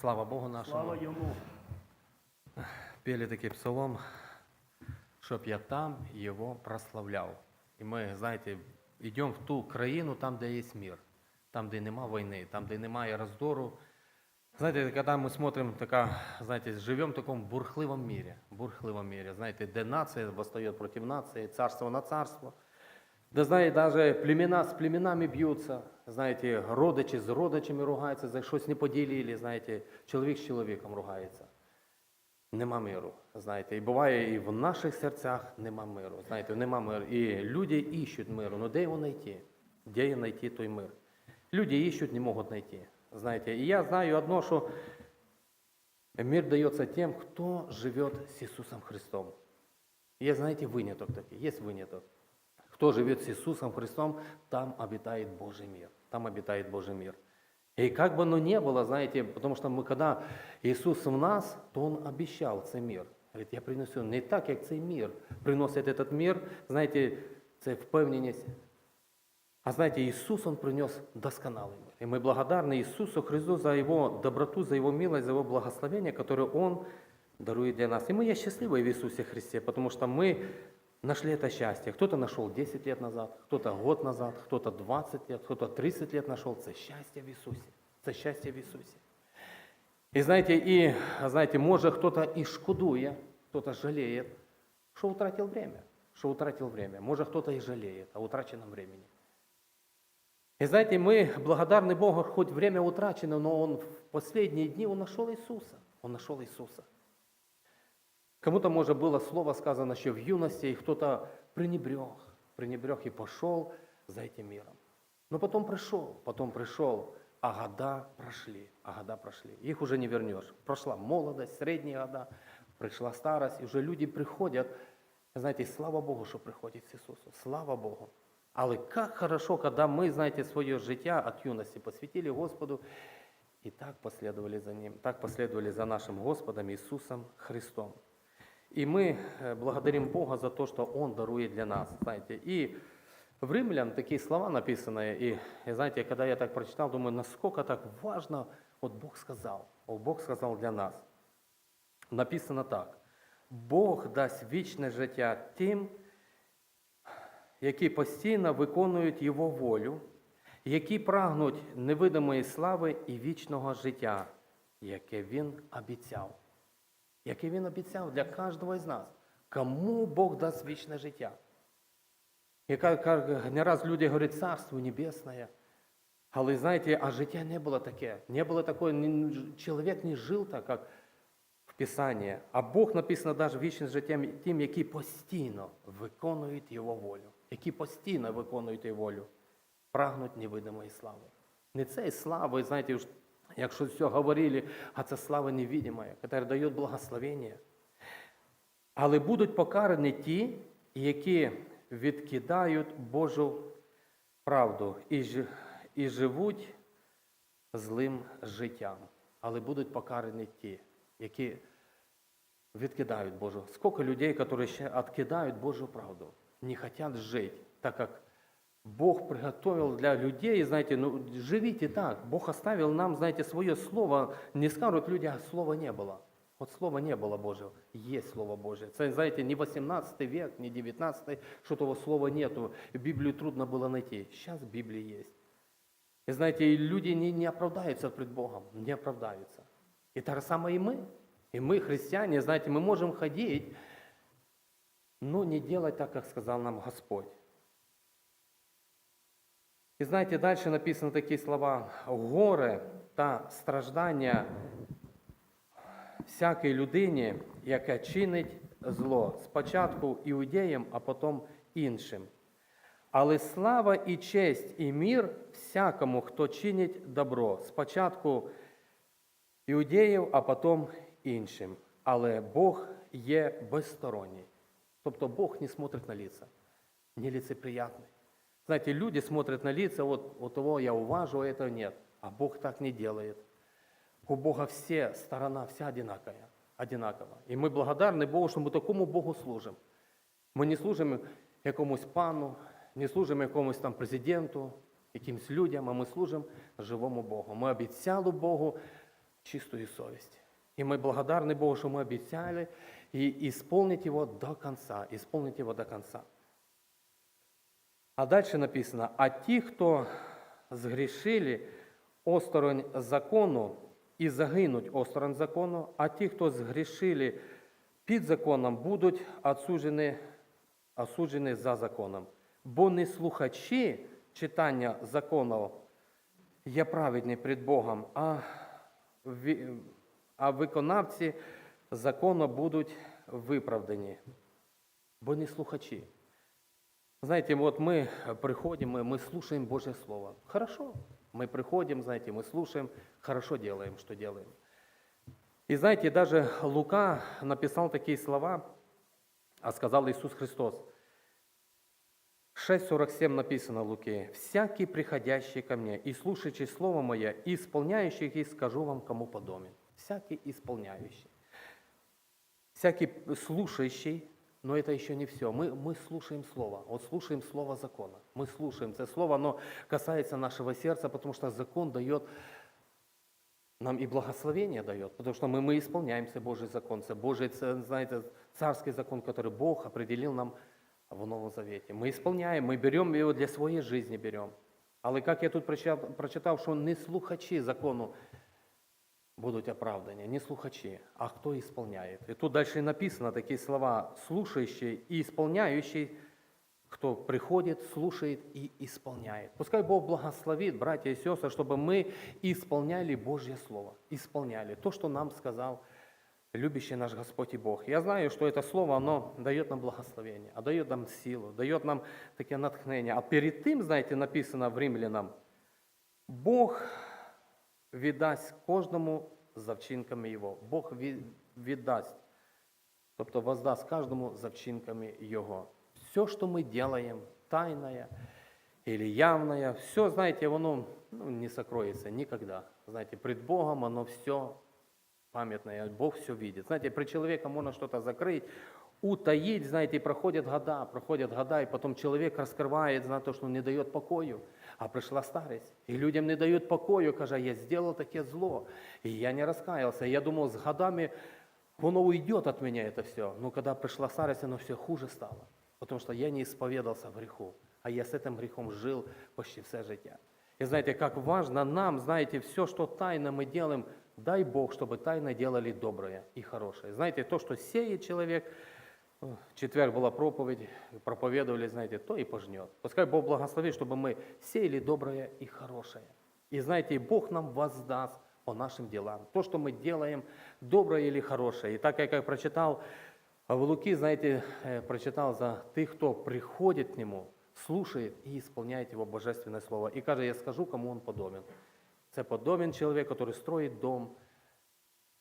Слава Богу нашому. Слава йому. Пели такий псалом, щоб я там його прославляв. І ми, знаєте, йдемо в ту країну, там, де є мир, там, де нема війни, там, де немає роздору. Знаєте, коли ми смотрим, така, знаєте, живемо в такому бурхливому мірі, бурхливому мірі, знаєте, де нація восстає проти нації, царство на царство. Да знаєте, навіть племена з племенами б'ються, знаєте, родичі з родичами ругаються, за щось не поділили, знаєте, чоловік з чоловіком ругається. Нема миру, знаєте, і буває і в наших серцях нема миру. Знаєте, нема миру. І люди іщуть миру. Ну де його знайти? Де їм знайти той мир? Люди іщуть, не можуть знайти. Знаєте, і я знаю одно, що мир дається тим, хто живе з Ісусом Христом. Є, знаєте, виняток такий, є виняток. Кто живет с Иисусом Христом, там обитает Божий мир. Там обитает Божий мир. И как бы оно ни было, знаете, потому что мы, когда Иисус в нас, то Он обещал цей мир. Говорить, я принесу не так, як цей мир. Приносить этот мир, знаєте, це впевненість. А знаете, Иисус, Он принес досконалый мир. И мы благодарны Иисусу Христу за Его доброту, за Его милость, за Его благословение, которое Он дарует для нас. И мы есть счастливы в Иисусе Христе, потому что мы нашли это счастье. Кто-то нашел 10 лет назад, кто-то год назад, кто-то 20 лет, кто-то 30 лет нашел. Это счастье в Иисусе. Это счастье в Иисусе. И знаете, и, знаете, может кто-то и шкодуя, кто-то жалеет, что утратил время, что утратил время. Может кто-то и жалеет о утраченном времени. И знаете, мы благодарны Богу, хоть время утрачено, но Он в последние дни, Он нашел Иисуса. Он нашел Иисуса. Кому-то, может, было слово сказано еще в юности, и кто-то пренебрег, пренебрег и пошел за этим миром. Но потом пришел, потом пришел, а года прошли, а года прошли. Их уже не вернешь. Прошла молодость, средние года, пришла старость, и уже люди приходят. Знаете, слава Богу, що приходять з Ісусу. Слава Богу. Але як хорошо, коли ми, знаєте, своє життя від юності посвятили Господу, і так последовали за Ним, так последовали за нашим Господом Ісусом Христом. И мы э, благодарим Бога за то, что Он дарует для нас, знаете. И в Римлян такие слова написаны, и, и знаете, когда я так прочитал, думаю, насколько так важно, вот Бог сказал, вот Бог сказал для нас. Написано так. Бог дасть вічне життя тим, які постійно виконують Його волю, які прагнуть невидимої слави і вічного життя, яке Він обіцяв яке він обіцяв для кожного з нас. Кому Бог дасть вічне життя? Как, не раз люди говорять Царство Небесне. Але знаєте, а життя не було таке. Не було такого, ні- чоловік не жив так, як в Писанні. А Бог написано навіть вічне життя тим, які постійно виконують Його волю. Які постійно виконують Його волю. Прагнуть невидимої слави. Не цієї слави, знаєте, якщо все говорили, а це слава невидимая, яка дає благословення. Але будуть покарані ті, які відкидають Божу правду і, і живуть злим життям. Але будуть покарані ті, які відкидають Божу. Скільки людей, які ще відкидають Божу правду, не хочуть жити, так як Бог приготовил для людей, знаете, ну, живите так. Бог оставил нам, знаете, свое слово. Не скажут люди, а слова не было. Вот слова не было Божьего. Есть Слово Божье. Це, знаете, не 18 век, не 19, что того слова нету. Библию трудно было найти. Сейчас Библия есть. И знаете, люди не, не оправдаются пред Богом, не оправдаются. И так же самое и мы. И мы, христиане, знаете, мы можем ходить, но не делать так, как сказал нам Господь. І знаєте, далі написано такі слова: горе та страждання всякій людині, яка чинить зло, спочатку іудеям, а потім іншим. Але слава і честь і мір всякому, хто чинить добро, спочатку іудеїв, а потім іншим. Але Бог є безсторонній. Тобто Бог не смотрить на лица, не лицеприятный. Знаете, люди смотрят на лица, вот у того я уважу, а этого нет. А Бог так не делает. У Бога все, сторона вся одинаковая, одинакова. І ми благодарні Богу, що ми такому Богу служимо. Ми не служимо якомусь пану, не служимо якомусь там президенту, якимсь людям, а ми служимо живому Богу. Ми обіцяли Богу чистую совесть. И мы благодарны Богу, что мы обещали и исполнить его до конца, исполнить его до конца. А дальше написано, а ті, хто згрішили осторонь закону і загинуть осторонь закону, а ті, хто згрішили під законом, будуть осуджені, осуджені за законом. Бо не слухачі читання закону є праведні перед Богом, а, а виконавці закону будуть виправдані. Бо не слухачі. Знаете, вот мы приходим, мы, мы слушаем Божье Слово. Хорошо. Мы приходим, знаете, мы слушаем, хорошо делаем, что делаем. И знаете, даже Лука написал такие слова, а сказал Иисус Христос. 6.47 написано в Луке. «Всякий, приходящий ко мне и слушающий Слово Мое, и исполняющий их, скажу вам, кому подобен». Всякий исполняющий. Всякий слушающий, но это еще не все. Мы, мы слушаем Слово. Вот слушаем Слово закона. Мы слушаем это Слово, оно касается нашего сердца, потому что закон дает нам и благословение дает, потому что мы, мы исполняемся Божий закон. Это Божий, це, знаете, царский закон, который Бог определил нам в Новом Завете. Мы исполняем, мы берем его для своей жизни берем. Але як я тут прочитав, прочитав, що не слухачі закону будуть оправдані, не слухачі, а хто ісполняє. І тут далі написано такі слова слушающий і ісполняючий, кто приходит, слушает и исполняет. Пускай Бог благословит, братья и сестры, чтобы мы исполняли Божье Слово, исполняли то, что нам сказал любящий наш Господь и Бог. Я знаю, что это Слово, оно дает нам благословение, а дает нам силу, дает нам такое натхнение. А перед тем, знаете, написано в Римлянам, Бог віддасть кожному за вчинками Його. Бог ві- віддасть, тобто воздасть кожному за вчинками Його. Все, что мы делаем, тайное или явное, все, знаете, оно ну, не сокроется никогда. Знаете, пред Богом оно все памятное, Бог все видит. Знаете, при человека можно что-то закрыть, утаить, знаете, и проходят года, проходят года, и потом человек раскрывает, знает то, что он не дает покою, а пришла старость, и людям не дают покою, каже, я сделал таке зло, и я не раскаялся, я думал, с годами оно уйдет от меня это все, но когда пришла старость, оно все хуже стало, потому что я не исповедался в греху, а я с этим грехом жил почти все життя. И знаете, как важно нам, знаете, все, что тайно мы делаем, дай Бог, чтобы тайно делали доброе и хорошее. Знаете, то, что сеет человек, в четверг была проповедь, проповедовали, знаете, то и пожнет. Пускай Бог благословит, чтобы мы сеяли доброе и хорошее. И знаете, Бог нам воздаст по нашим делам. То, что мы делаем, доброе или хорошее. И так, как я прочитал в Луки, знаете, э, прочитал за тех, кто приходит к Нему, слушает и исполняет Его божественное Слово. И каже, я скажу, кому он подобен. Це подобен человек, который строит дом,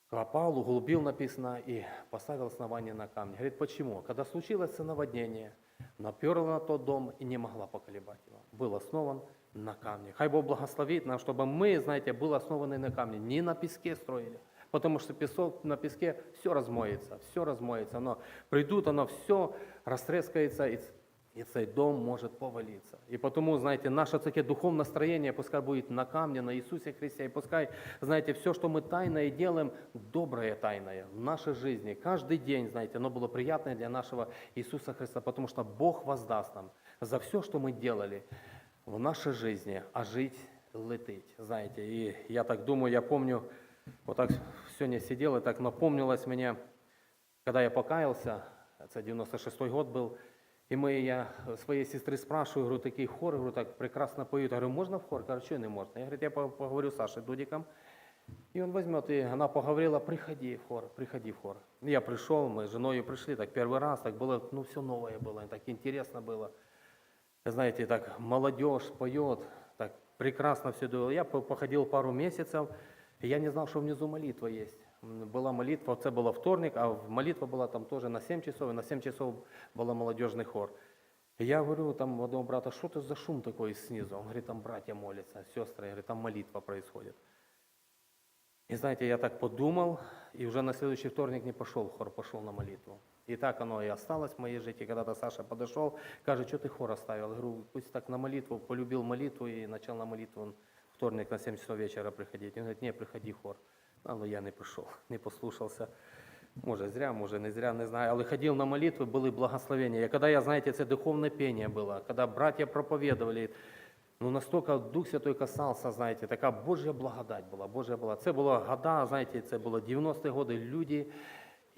копал, углубил, написано, и поставил основание на камне. Говорит, почему? Когда случилось это наводнение, наперла на тот дом и не могла поколебать его. Был основан на камне. Хай Бог благословит нам, чтобы мы, знаете, были основаны на камне, не на песке строили. Потому что песок на песке все размоется, все размоется. Оно придут, оно все растрескается, и, и цей дом может повалиться. И потому, знаете, наше таке духовное строение пускай будет на камне, на Иисусе Христе. И пускай, знаете, все, что мы тайное делаем, доброе тайное в нашей жизни. Каждый день, знаете, оно было приятное для нашего Иисуса Христа, потому что Бог воздаст нам за все, что мы делали в нашей жизни, а жить летить, знаете. И я так думаю, я помню, вот так сегодня сидел, и так напомнилось мне, когда я покаялся, это 96-й год был, и мы, я своей сестры спрашиваю, говорю, такие хоры, говорю, так прекрасно поют. Я говорю, можно в хор? Говорю, что не можно? Я говорю, я по- поговорю с Сашей Дудиком, и он возьмет, и она поговорила, приходи в хор, приходи в хор. И я пришел, мы с женой пришли, так первый раз, так было, ну, все новое было, так интересно было. Знаете, так молодежь поет, так прекрасно все было. Я по- походил пару месяцев, и я не знал, что внизу молитва есть. М, Была молитва, це була вторник, а в- молитва была там тоже на 7 часов, и на 7 часов был молодежный хор. И я говорю там одного брата, что это за шум такой снизу? Он говорит, там братья молятся, сестры, я говорю, там молитва происходит. И знаете, я так подумал, и уже на следующий вторник не пошел в хор, пошел на молитву. И так оно и осталось в моей жизни. Когда-то Саша подошел, кажет, что ты хор оставил? Я говорю, пусть так на молитву, полюбил молитву и начал на молитву он вторник на 7 часов вечера приходить. Он говорит, не, приходи в хор. але я не пішов, не послушався. Може, зря, може, не зря, не знаю. Але ходив на молитви, були благословення. І коли я, знаєте, це духовне пение було, коли браття проповідували, ну настільки Дух Святой касався, знаєте, така Божа благодать була, Божа була. Це було года, знаєте, це було 90-ті годи, люди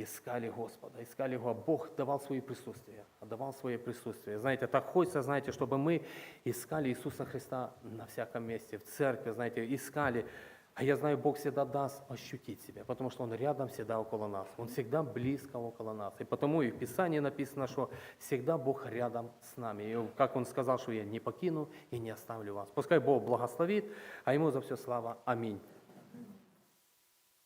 искали Господа, искали Его. Бог давал свое присутствие, давал свое присутствие. Знаете, так хочется, знаете, чтобы мы искали Иисуса Христа на всяком месте, в церкви, знаете, искали. А я знаю, Бог всегда даст ощутить себя, потому что Он рядом всегда около нас. Он всегда близко около нас. И потому и в Писании написано, что всегда Бог рядом с нами. И как Он сказал, что я не покину и не оставлю вас. Пускай Бог благословит, а Ему за все слава. Аминь.